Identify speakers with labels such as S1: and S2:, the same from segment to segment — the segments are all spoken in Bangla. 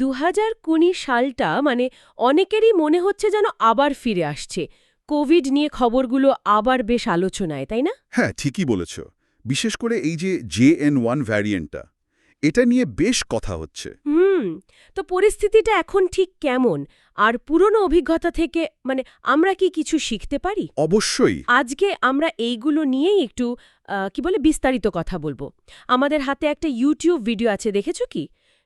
S1: দু হাজার কুড়ি সালটা মানে অনেকেরই মনে হচ্ছে যেন আবার ফিরে আসছে। কোভিড নিয়ে খবরগুলো আবার বেশ আলোচনায় তাই না?
S2: হ্যাঁ ঠিকই বলেছ। বিশেষ করে এই যে জে এন ওয়ান ভ্যারিয়েন্টটা এটা নিয়ে বেশ কথা হচ্ছে।
S1: হুম তো পরিস্থিতিটা এখন ঠিক কেমন? আর পুরনো অভিজ্ঞতা থেকে মানে আমরা কি কিছু শিখতে পারি?
S2: অবশ্যই।
S1: আজকে আমরা এইগুলো নিয়েই একটু কি বলে বিস্তারিত কথা বলব। আমাদের হাতে একটা ইউটিউব ভিডিও আছে দেখেছ কি?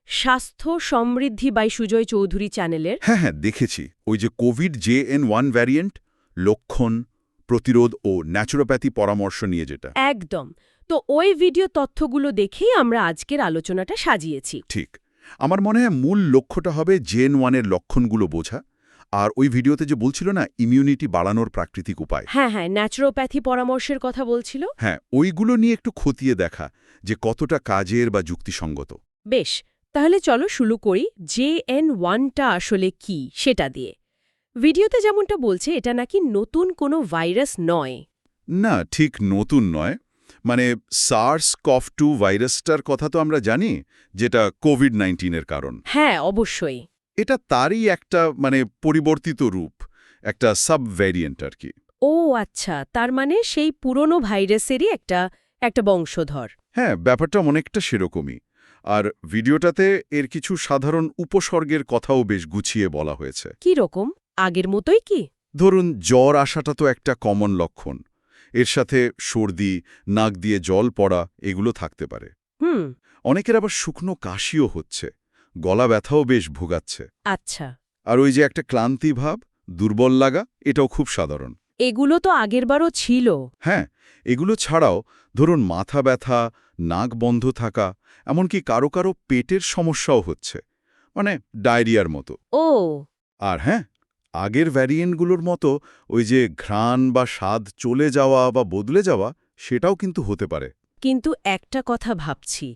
S1: স্বাস্থ্য সমৃদ্ধি বাই সুজয় চৌধুরী চ্যানেলের
S2: হ্যাঁ হ্যাঁ দেখেছি। ওই যে COVID J N one variant লক্ষণ প্রতিরোধ ও ন্যাচুরোপ্যাথি পরামর্শ নিয়ে যেটা।
S1: একদম। তো ওই ভিডিও তথ্যগুলো দেখেই আমরা আজকের আলোচনাটা সাজিয়েছি।
S2: ঠিক। আমার মনে হয় মূল লক্ষ্যটা হবে জেন ওয়ানের লক্ষণগুলো বোঝা আর ওই ভিডিওতে যে বলছিল না ইমিউনিটি বাড়ানোর প্রাকৃতিক উপায়।
S1: হ্যাঁ হ্যাঁ ন্যাচুরোপ্যাথি পরামর্শের কথা বলছিল।
S2: হ্যাঁ ওইগুলো নিয়ে একটু খতিয়ে দেখা যে কতটা কাজের বা যুক্তিসঙ্গত।
S1: বেশ তাহলে চলো শুরু করি জে এন ওয়ানটা আসলে কি সেটা দিয়ে। ভিডিওতে যেমনটা বলছে এটা নাকি নতুন কোনো ভাইরাস নয়।
S2: না ঠিক নতুন নয়। মানে সার্স কফ টু ভাইরাসটার কথা তো আমরা জানি যেটা কোভিড নাইন্টিনের কারণ।
S1: হ্যাঁ অবশ্যই।
S2: এটা তারই একটা মানে পরিবর্তিত রূপ একটা সাব ভ্যারিয়েন্ট আর কি।
S1: ও আচ্ছা তার মানে সেই পুরনো ভাইরাসেরই একটা একটা বংশধর।
S2: হ্যাঁ ব্যাপারটা অনেকটা সেরকমই। আর ভিডিওটাতে এর কিছু সাধারণ উপসর্গের কথাও বেশ গুছিয়ে বলা হয়েছে।
S1: কি রকম? আগের মতোই কি?
S2: ধরুন জ্বর আসাটা তো একটা কমন লক্ষণ। এর সাথে সর্দি নাক দিয়ে জল পড়া এগুলো থাকতে পারে।
S1: হুম।
S2: অনেকের আবার শুকনো কাশিও হচ্ছে। গলা ব্যথাও বেশ ভোগাচ্ছে।
S1: আচ্ছা।
S2: আর ওই যে একটা ক্লান্তি ভাব দুর্বল লাগা এটাও খুব সাধারণ।
S1: এগুলো তো আগেরবারও ছিল।
S2: হ্যাঁ এগুলো ছাড়াও ধরুন মাথা ব্যথা নাক বন্ধ থাকা এমনকি কারও কারও পেটের সমস্যাও হচ্ছে। মানে ডায়রিয়ার মতো।
S1: ও।
S2: আর হ্যাঁ আগের ভ্যারিয়েন্টগুলোর মতো ওই যে ঘ্রাণ বা স্বাদ চলে যাওয়া বা বদলে যাওয়া সেটাও কিন্তু হতে পারে।
S1: কিন্তু একটা কথা ভাবছি।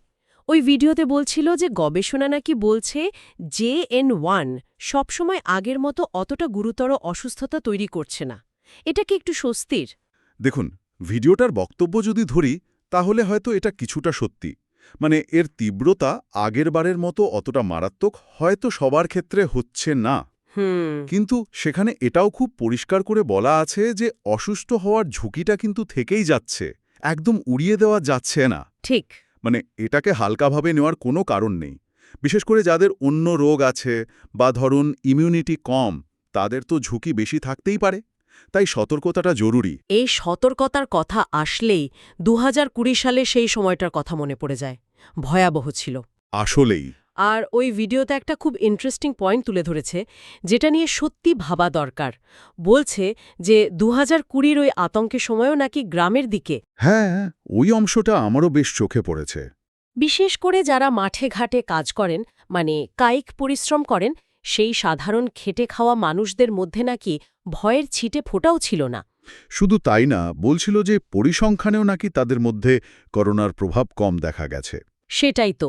S1: ওই ভিডিওতে বলছিল যে গবেষণা নাকি বলছে জে এন ওয়ান সবসময় আগের মতো অতটা গুরুতর অসুস্থতা তৈরি করছে না। এটা কি একটু স্বস্তির?
S2: দেখুন ভিডিওটার বক্তব্য যদি ধরি তাহলে হয়তো এটা কিছুটা সত্যি। মানে এর তীব্রতা আগের বারের মতো অতটা মারাত্মক হয়তো সবার ক্ষেত্রে হচ্ছে না। কিন্তু সেখানে এটাও খুব পরিষ্কার করে বলা আছে যে অসুস্থ হওয়ার ঝুঁকিটা কিন্তু থেকেই যাচ্ছে। একদম উড়িয়ে দেওয়া যাচ্ছে না।
S1: ঠিক।
S2: মানে এটাকে হালকাভাবে নেওয়ার কোনো কারণ নেই। বিশেষ করে যাদের অন্য রোগ আছে বা ধরুন ইমিউনিটি কম তাদের তো ঝুঁকি বেশি থাকতেই পারে। তাই সতর্কতাটা জরুরি।
S1: এই সতর্কতার কথা আসলেই দু হাজার কুড়ি সালে সেই সময়টার কথা মনে পড়ে যায়। ভয়াবহ ছিল।
S2: আসলেই।
S1: আর ওই ভিডিওতে একটা খুব ইন্টারেস্টিং পয়েন্ট তুলে ধরেছে যেটা নিয়ে সত্যি ভাবা দরকার। বলছে যে দু হাজার কুড়ির ওই আতঙ্কের সময়ও নাকি গ্রামের দিকে।
S2: হ্যাঁ ওই অংশটা আমারও বেশ চোখে পড়েছে।
S1: বিশেষ করে যারা মাঠে ঘাটে কাজ করেন মানে কায়িক পরিশ্রম করেন সেই সাধারণ খেটে খাওয়া মানুষদের মধ্যে নাকি ভয়ের ছিটে ফোটাও ছিল না।
S2: শুধু তাই না বলছিল যে পরিসংখ্যানেও নাকি তাদের মধ্যে করোনার প্রভাব কম দেখা গেছে।
S1: সেটাই তো।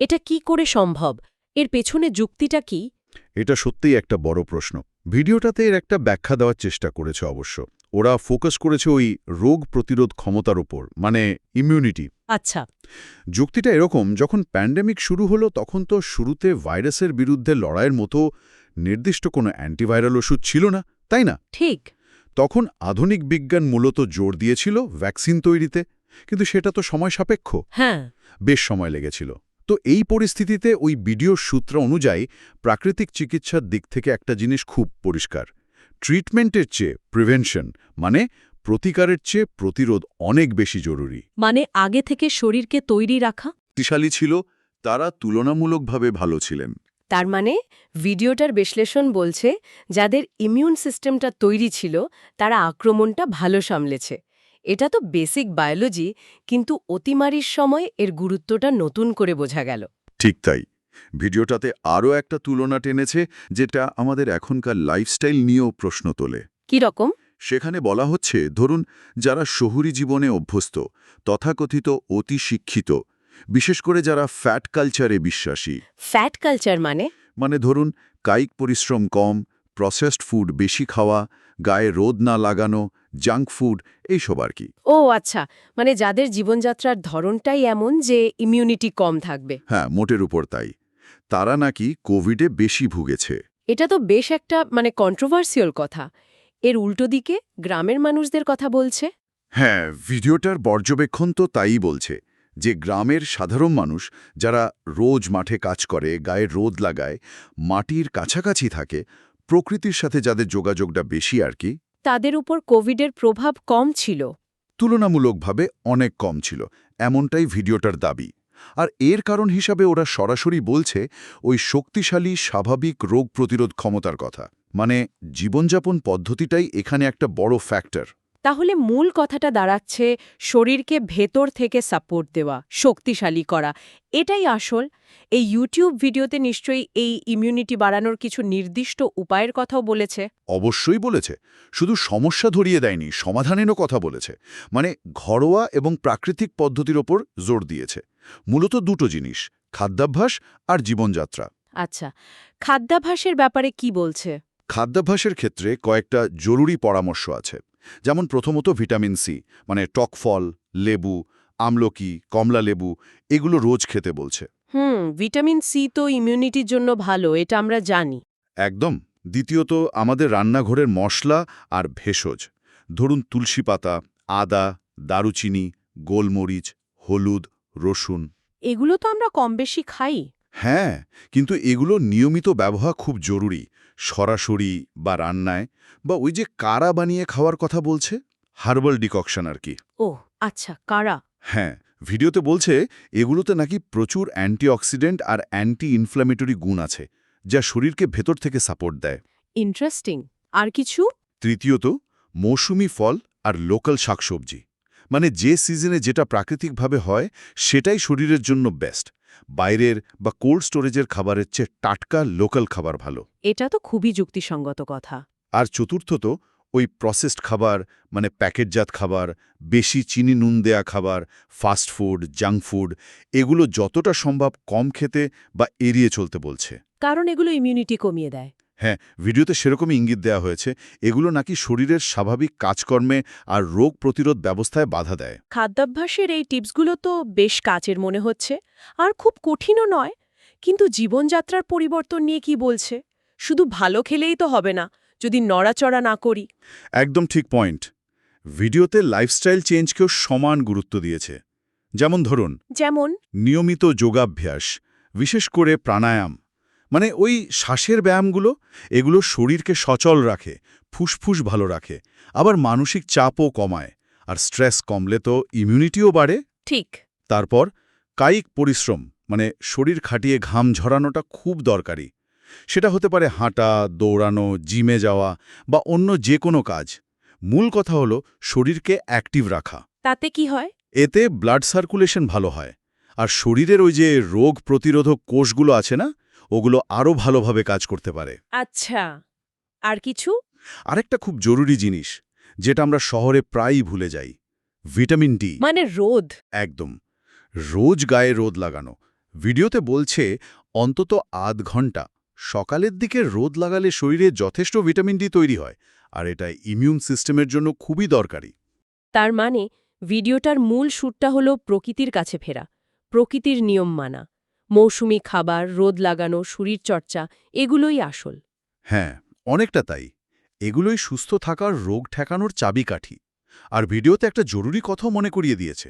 S1: এটা কি করে সম্ভব? এর পেছনে যুক্তিটা কি?
S2: এটা সত্যিই একটা বড় প্রশ্ন। ভিডিওটাতে এর একটা ব্যাখ্যা দেওয়ার চেষ্টা করেছে অবশ্য। ওরা ফোকাস করেছে ওই রোগ প্রতিরোধ ক্ষমতার উপর মানে ইমিউনিটি
S1: আচ্ছা।
S2: যুক্তিটা এরকম যখন প্যান্ডেমিক শুরু হলো তখন তো শুরুতে ভাইরাসের বিরুদ্ধে লড়াইয়ের মতো নির্দিষ্ট কোনো অ্যান্টিভাইরাল ওষুধ ছিল না তাই না?
S1: ঠিক।
S2: তখন আধুনিক বিজ্ঞান মূলত জোর দিয়েছিল ভ্যাকসিন তৈরিতে কিন্তু সেটা তো সময় সাপেক্ষ।
S1: হ্যাঁ।
S2: বেশ সময় লেগেছিল। তো এই পরিস্থিতিতে ওই ভিডিওর সূত্র অনুযায়ী প্রাকৃতিক চিকিৎসার দিক থেকে একটা জিনিস খুব পরিষ্কার। ট্রিটমেন্টের চেয়ে প্রিভেনশন মানে প্রতিকারের চেয়ে প্রতিরোধ অনেক বেশি জরুরি।
S1: মানে আগে থেকে শরীরকে তৈরি রাখা?
S2: শক্তিশালী ছিল তারা তুলনামূলকভাবে ভালো ছিলেন।
S1: তার মানে ভিডিওটার বিশ্লেষণ বলছে যাদের ইমিউন সিস্টেমটা তৈরি ছিল তারা আক্রমণটা ভালো সামলেছে। এটা তো বেসিক বায়োলজি কিন্তু অতিমারির সময় এর গুরুত্বটা নতুন করে বোঝা গেল।
S2: ঠিক তাই। ভিডিওটাতে আরও একটা তুলনা টেনেছে যেটা আমাদের এখনকার লাইফস্টাইল নিয়েও প্রশ্ন তোলে।
S1: কি রকম?
S2: সেখানে বলা হচ্ছে ধরুন যারা শহুরি জীবনে অভ্যস্ত তথাকথিত অতি শিক্ষিত বিশেষ করে যারা ফ্যাট কালচারে বিশ্বাসী।
S1: ফ্যাট কালচার মানে?
S2: মানে ধরুন কায়িক পরিশ্রম কম প্রসেসড ফুড বেশি খাওয়া গায়ে রোদ না লাগানো জাঙ্ক ফুড এইসব আর কি।
S1: ও আচ্ছা মানে যাদের জীবনযাত্রার ধরনটাই এমন যে ইমিউনিটি কম থাকবে।
S2: হ্যাঁ মোটের উপর তাই। তারা নাকি কোভিডে বেশি ভুগেছে।
S1: এটা তো বেশ একটা মানে কন্ট্রোভার্সিয়াল কথা। এর উল্টো দিকে গ্রামের মানুষদের কথা বলছে।
S2: হ্যাঁ ভিডিওটার পর্যবেক্ষণ তো তাই বলছে যে গ্রামের সাধারণ মানুষ যারা রোজ মাঠে কাজ করে গায়ে রোদ লাগায় মাটির কাছাকাছি থাকে প্রকৃতির সাথে যাদের যোগাযোগটা বেশি আর কি
S1: তাদের উপর কোভিডের প্রভাব কম ছিল।
S2: তুলনামূলকভাবে অনেক কম ছিল। এমনটাই ভিডিওটার দাবি। আর এর কারণ হিসাবে ওরা সরাসরি বলছে ওই শক্তিশালী স্বাভাবিক রোগ প্রতিরোধ ক্ষমতার কথা। মানে জীবনযাপন পদ্ধতিটাই এখানে একটা বড় ফ্যাক্টর
S1: তাহলে মূল কথাটা দাঁড়াচ্ছে শরীরকে ভেতর থেকে সাপোর্ট দেওয়া শক্তিশালী করা। এটাই আসল। এই ইউটিউব ভিডিওতে নিশ্চয়ই এই ইমিউনিটি বাড়ানোর কিছু নির্দিষ্ট উপায়ের কথাও বলেছে।
S2: অবশ্যই বলেছে। শুধু সমস্যা ধরিয়ে দেয়নি সমাধানেরও কথা বলেছে। মানে ঘরোয়া এবং প্রাকৃতিক পদ্ধতির ওপর জোর দিয়েছে। মূলত দুটো জিনিস খাদ্যাভ্যাস আর জীবনযাত্রা।
S1: আচ্ছা খাদ্যাভ্যাসের ব্যাপারে কি বলছে?
S2: খাদ্যাভ্যাসের ক্ষেত্রে কয়েকটা জরুরি পরামর্শ আছে। যেমন প্রথমত ভিটামিন সি মানে টক ফল লেবু আমলকি কমলা লেবু এগুলো রোজ খেতে বলছে।
S1: হুম ভিটামিন সি তো ইমিউনিটির জন্য ভালো এটা আমরা জানি।
S2: একদম। দ্বিতীয়ত আমাদের রান্নাঘরের মশলা আর ভেষজ। ধরুন তুলসী পাতা আদা দারুচিনি গোলমরিচ হলুদ রসুন।
S1: এগুলো তো আমরা কম বেশি খাই।
S2: হ্যাঁ কিন্তু এগুলো নিয়মিত ব্যবহার খুব জরুরি সরাসরি বা রান্নায় বা ওই যে কারা বানিয়ে খাওয়ার কথা বলছে হার্বাল ডিককশন আর কি।
S1: ও আচ্ছা কারা?
S2: হ্যাঁ ভিডিওতে বলছে এগুলোতে নাকি প্রচুর অ্যান্টিঅক্সিডেন্ট আর অ্যান্টি ইনফ্ল্যামেটরি গুণ আছে যা শরীরকে ভেতর থেকে সাপোর্ট দেয়।
S1: ইন্টারেস্টিং। আর কিছু?
S2: তৃতীয়ত মৌসুমি ফল আর লোকাল শাকসবজি। মানে যে সিজনে যেটা প্রাকৃতিকভাবে হয় সেটাই শরীরের জন্য বেস্ট বাইরের বা কোল্ড স্টোরেজের খাবারের চেয়ে টাটকা লোকাল খাবার ভালো।
S1: এটা তো খুবই যুক্তিসঙ্গত কথা।
S2: আর চতুর্থত ওই প্রসেসড খাবার মানে প্যাকেটজাত খাবার বেশি চিনি নুন দেয়া খাবার ফাস্ট ফুড জাঙ্ক ফুড এগুলো যতটা সম্ভব কম খেতে বা এড়িয়ে চলতে বলছে।
S1: কারণ এগুলো ইমিউনিটি কমিয়ে দেয়।
S2: হ্যাঁ ভিডিওতে সেরকমই ইঙ্গিত দেওয়া হয়েছে। এগুলো নাকি শরীরের স্বাভাবিক কাজকর্মে আর রোগ প্রতিরোধ ব্যবস্থায় বাধা দেয়।
S1: খাদ্যাভ্যাসের এই টিপসগুলো তো বেশ কাজের মনে হচ্ছে। আর খুব কঠিনও নয় কিন্তু জীবনযাত্রার পরিবর্তন নিয়ে কি বলছে? শুধু ভালো খেলেই তো হবে না যদি নড়াচড়া না করি।
S2: একদম ঠিক পয়েন্ট। ভিডিওতে লাইফস্টাইল চেঞ্জকেও সমান গুরুত্ব দিয়েছে। যেমন ধরুন
S1: যেমন?
S2: নিয়মিত যোগাভ্যাস বিশেষ করে প্রাণায়াম। মানে ওই শ্বাসের ব্যায়ামগুলো এগুলো শরীরকে সচল রাখে ফুসফুস ভালো রাখে আবার মানসিক চাপও কমায় আর স্ট্রেস কমলে তো ইমিউনিটিও বাড়ে।
S1: ঠিক।
S2: তারপর কায়িক পরিশ্রম মানে শরীর খাটিয়ে ঘাম ঝরানোটা খুব দরকারি। সেটা হতে পারে হাঁটা দৌড়ানো জিমে যাওয়া বা অন্য যে কোনো কাজ। মূল কথা হলো শরীরকে অ্যাক্টিভ রাখা।
S1: তাতে কি হয়?
S2: এতে ব্লাড সার্কুলেশন ভালো হয় আর শরীরের ওই যে রোগ প্রতিরোধক কোষগুলো আছে না ওগুলো আরও ভালোভাবে কাজ করতে পারে।
S1: আচ্ছা আর কিছু?
S2: আরেকটা খুব জরুরি জিনিস যেটা আমরা শহরে প্রায়ই ভুলে যাই ভিটামিন ডি।
S1: মানে রোদ।
S2: একদম। রোজ গায়ে রোদ লাগানো। ভিডিওতে বলছে অন্তত আধ ঘণ্টা। সকালের দিকে রোদ লাগালে শরীরে যথেষ্ট ভিটামিন ডি তৈরি হয় আর এটা ইমিউন সিস্টেমের জন্য খুবই দরকারি।
S1: তার মানে ভিডিওটার মূল সুরটা হলো প্রকৃতির কাছে ফেরা প্রকৃতির নিয়ম মানা। মৌসুমি খাবার রোদ লাগানো শরীরচর্চা এগুলোই আসল।
S2: হ্যাঁ অনেকটা তাই। এগুলোই সুস্থ থাকার রোগ ঠেকানোর চাবিকাঠি। আর ভিডিওতে একটা জরুরি কথাও মনে করিয়ে দিয়েছে।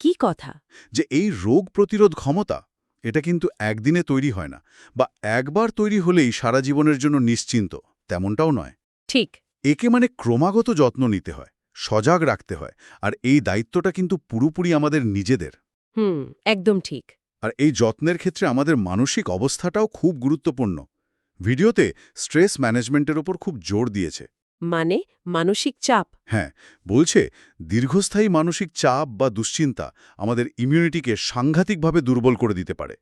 S1: কি কথা?
S2: যে এই রোগ প্রতিরোধ ক্ষমতা এটা কিন্তু একদিনে তৈরি হয় না বা একবার তৈরি হলেই সারা জীবনের জন্য নিশ্চিন্ত তেমনটাও নয়।
S1: ঠিক।
S2: একে মানে ক্রমাগত যত্ন নিতে হয় সজাগ রাখতে হয় আর এই দায়িত্বটা কিন্তু পুরোপুরি আমাদের নিজেদের।
S1: হুম একদম ঠিক।
S2: আর এই যত্নের ক্ষেত্রে আমাদের মানসিক অবস্থাটাও খুব গুরুত্বপূর্ণ। ভিডিওতে স্ট্রেস ম্যানেজমেন্টের ওপর খুব জোর দিয়েছে।
S1: মানে মানসিক চাপ?
S2: হ্যাঁ বলছে দীর্ঘস্থায়ী মানসিক চাপ বা দুশ্চিন্তা আমাদের ইমিউনিটিকে সাংঘাতিকভাবে দুর্বল করে দিতে পারে।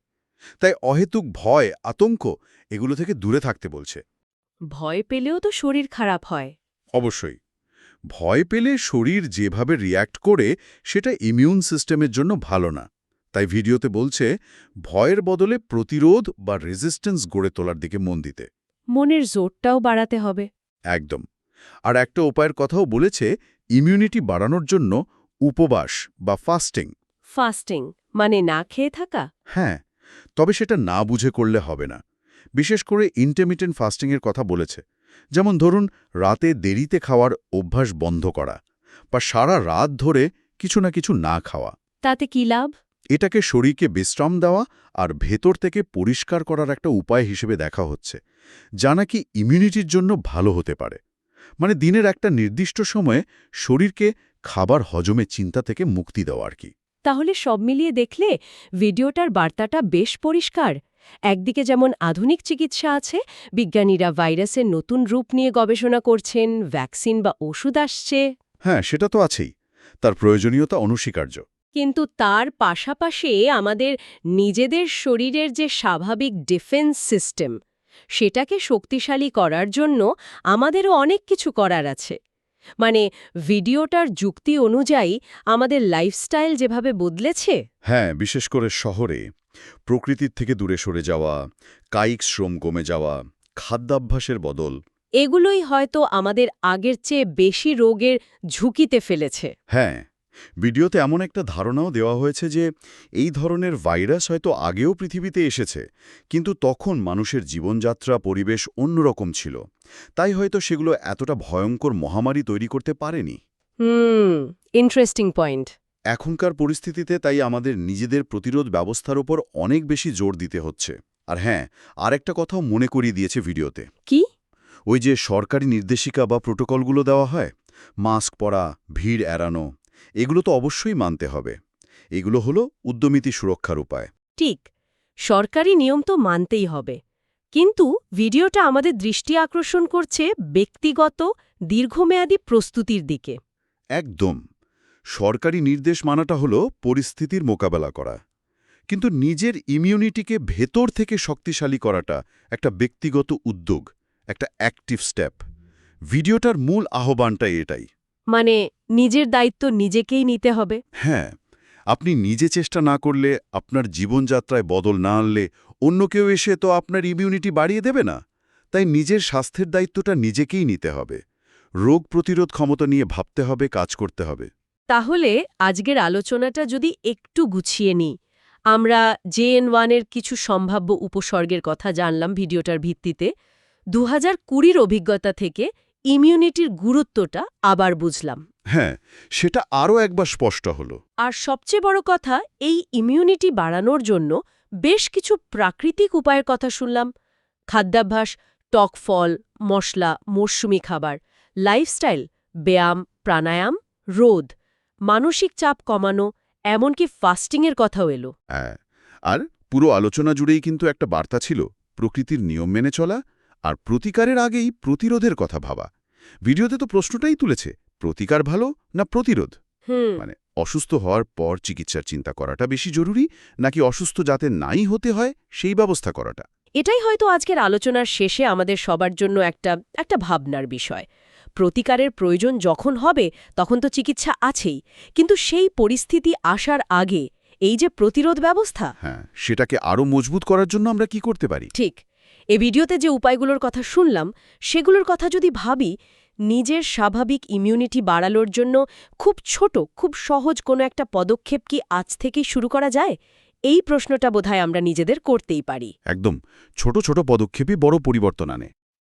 S2: তাই অহেতুক ভয় আতঙ্ক এগুলো থেকে দূরে থাকতে বলছে।
S1: ভয় পেলেও তো শরীর খারাপ হয়।
S2: অবশ্যই। ভয় পেলে শরীর যেভাবে রিয়্যাক্ট করে সেটা ইমিউন সিস্টেমের জন্য ভালো না। তাই ভিডিওতে বলছে ভয়ের বদলে প্রতিরোধ বা রেজিস্ট্যান্স গড়ে তোলার দিকে মন দিতে।
S1: মনের জোরটাও বাড়াতে হবে।
S2: একদম। আর একটা উপায়ের কথাও বলেছে ইমিউনিটি বাড়ানোর জন্য উপবাস বা ফাস্টিং
S1: ফাস্টিং মানে না খেয়ে থাকা?
S2: হ্যাঁ তবে সেটা না বুঝে করলে হবে না। বিশেষ করে ইন্টারমিটেন্ট ফাস্টিংয়ের কথা বলেছে। যেমন ধরুন রাতে দেরিতে খাওয়ার অভ্যাস বন্ধ করা বা সারা রাত ধরে কিছু না কিছু না খাওয়া।
S1: তাতে কি লাভ?
S2: এটাকে শরীরকে বিশ্রাম দেওয়া আর ভেতর থেকে পরিষ্কার করার একটা উপায় হিসেবে দেখা হচ্ছে যা নাকি ইমিউনিটির জন্য ভালো হতে পারে। মানে দিনের একটা নির্দিষ্ট সময়ে শরীরকে খাবার হজমে চিন্তা থেকে মুক্তি দেওয়া আর কি।
S1: তাহলে সব মিলিয়ে দেখলে ভিডিওটার বার্তাটা বেশ পরিষ্কার। একদিকে যেমন আধুনিক চিকিৎসা আছে বিজ্ঞানীরা ভাইরাসের নতুন রূপ নিয়ে গবেষণা করছেন ভ্যাকসিন বা ওষুধ আসছে।
S2: হ্যাঁ সেটা তো আছেই। তার প্রয়োজনীয়তা অনস্বীকার্য।
S1: কিন্তু তার পাশাপাশি আমাদের নিজেদের শরীরের যে স্বাভাবিক ডিফেন্স সিস্টেম সেটাকে শক্তিশালী করার জন্য আমাদেরও অনেক কিছু করার আছে। মানে ভিডিওটার যুক্তি অনুযায়ী আমাদের লাইফস্টাইল যেভাবে বদলেছে।
S2: হ্যাঁ বিশেষ করে শহরে প্রকৃতির থেকে দূরে সরে যাওয়া কায়িক শ্রম কমে যাওয়া খাদ্যাভ্যাসের বদল।
S1: এগুলোই হয়তো আমাদের আগের চেয়ে বেশি রোগের ঝুঁকিতে ফেলেছে।
S2: হ্যাঁ ভিডিওতে এমন একটা ধারণাও দেওয়া হয়েছে যে এই ধরনের ভাইরাস হয়তো আগেও পৃথিবীতে এসেছে কিন্তু তখন মানুষের জীবনযাত্রা পরিবেশ অন্যরকম ছিল। তাই হয়তো সেগুলো এতটা ভয়ঙ্কর মহামারী তৈরি করতে পারেনি।
S1: হুম ইন্টারেস্টিং পয়েন্ট
S2: এখনকার পরিস্থিতিতে তাই আমাদের নিজেদের প্রতিরোধ ব্যবস্থার উপর অনেক বেশি জোর দিতে হচ্ছে। আর হ্যাঁ আরেকটা কথাও মনে করিয়ে দিয়েছে ভিডিওতে।
S1: কি?
S2: ওই যে সরকারি নির্দেশিকা বা প্রোটোকলগুলো দেওয়া হয় মাস্ক পরা ভিড় এড়ানো এগুলো তো অবশ্যই মানতে হবে। এগুলো হলো উদ্যমিতি সুরক্ষার উপায়।
S1: ঠিক সরকারি নিয়ম তো মানতেই হবে। কিন্তু ভিডিওটা আমাদের দৃষ্টি আকর্ষণ করছে ব্যক্তিগত দীর্ঘমেয়াদী প্রস্তুতির দিকে।
S2: একদম সরকারি নির্দেশ মানাটা হলো পরিস্থিতির মোকাবেলা করা। কিন্তু নিজের ইমিউনিটিকে ভেতর থেকে শক্তিশালী করাটা একটা ব্যক্তিগত উদ্যোগ একটা অ্যাক্টিভ স্টেপ ভিডিওটার মূল আহ্বানটাই এটাই।
S1: মানে নিজের দায়িত্ব নিজেকেই নিতে হবে।
S2: হ্যাঁ আপনি নিজে চেষ্টা না করলে আপনার জীবনযাত্রায় বদল না আনলে অন্য কেউ এসে তো আপনার ইমিউনিটি বাড়িয়ে দেবে না। তাই নিজের স্বাস্থ্যের দায়িত্বটা নিজেকেই নিতে হবে। রোগ প্রতিরোধ ক্ষমতা নিয়ে ভাবতে হবে কাজ করতে হবে।
S1: তাহলে আজকের আলোচনাটা যদি একটু গুছিয়ে নিই আমরা জেএন ওয়ানের কিছু সম্ভাব্য উপসর্গের কথা জানলাম ভিডিওটার ভিত্তিতে। দু হাজার কুড়ির অভিজ্ঞতা থেকে ইমিউনিটির গুরুত্বটা আবার বুঝলাম।
S2: হ্যাঁ সেটা আরও একবার স্পষ্ট হলো।
S1: আর সবচেয়ে বড় কথা এই ইমিউনিটি বাড়ানোর জন্য বেশ কিছু প্রাকৃতিক উপায়ের কথা শুনলাম। খাদ্যাভ্যাস টক ফল মশলা মরশুমি খাবার লাইফস্টাইল ব্যায়াম প্রাণায়াম রোদ মানসিক চাপ কমানো এমনকি ফাস্টিংয়ের কথাও এলো।
S2: হ্যাঁ আর পুরো আলোচনা জুড়েই কিন্তু একটা বার্তা ছিল প্রকৃতির নিয়ম মেনে চলা আর প্রতিকারের আগেই প্রতিরোধের কথা ভাবা। ভিডিওতে তো প্রশ্নটাই তুলেছে প্রতিকার ভালো না প্রতিরোধ? মানে অসুস্থ হওয়ার পর চিকিৎসার চিন্তা করাটা বেশি জরুরি নাকি অসুস্থ যাতে নাই হতে হয় সেই ব্যবস্থা করাটা?
S1: এটাই হয়তো আজকের আলোচনার শেষে আমাদের সবার জন্য একটা একটা ভাবনার বিষয়। প্রতিকারের প্রয়োজন যখন হবে তখন তো চিকিৎসা আছেই। কিন্তু সেই পরিস্থিতি আসার আগে এই যে প্রতিরোধ ব্যবস্থা
S2: হ্যাঁ সেটাকে আরও মজবুত করার জন্য আমরা কি করতে পারি?
S1: ঠিক। এ ভিডিওতে যে উপায়গুলোর কথা শুনলাম সেগুলোর কথা যদি ভাবি নিজের স্বাভাবিক ইমিউনিটি বাড়ালোর জন্য খুব ছোট, খুব সহজ কোনো একটা পদক্ষেপ কি আজ থেকেই শুরু করা যায়? এই প্রশ্নটা বোধহয় আমরা নিজেদের করতেই পারি।
S2: একদম। ছোট ছোট পদক্ষেপই বড় পরিবর্তন আনে।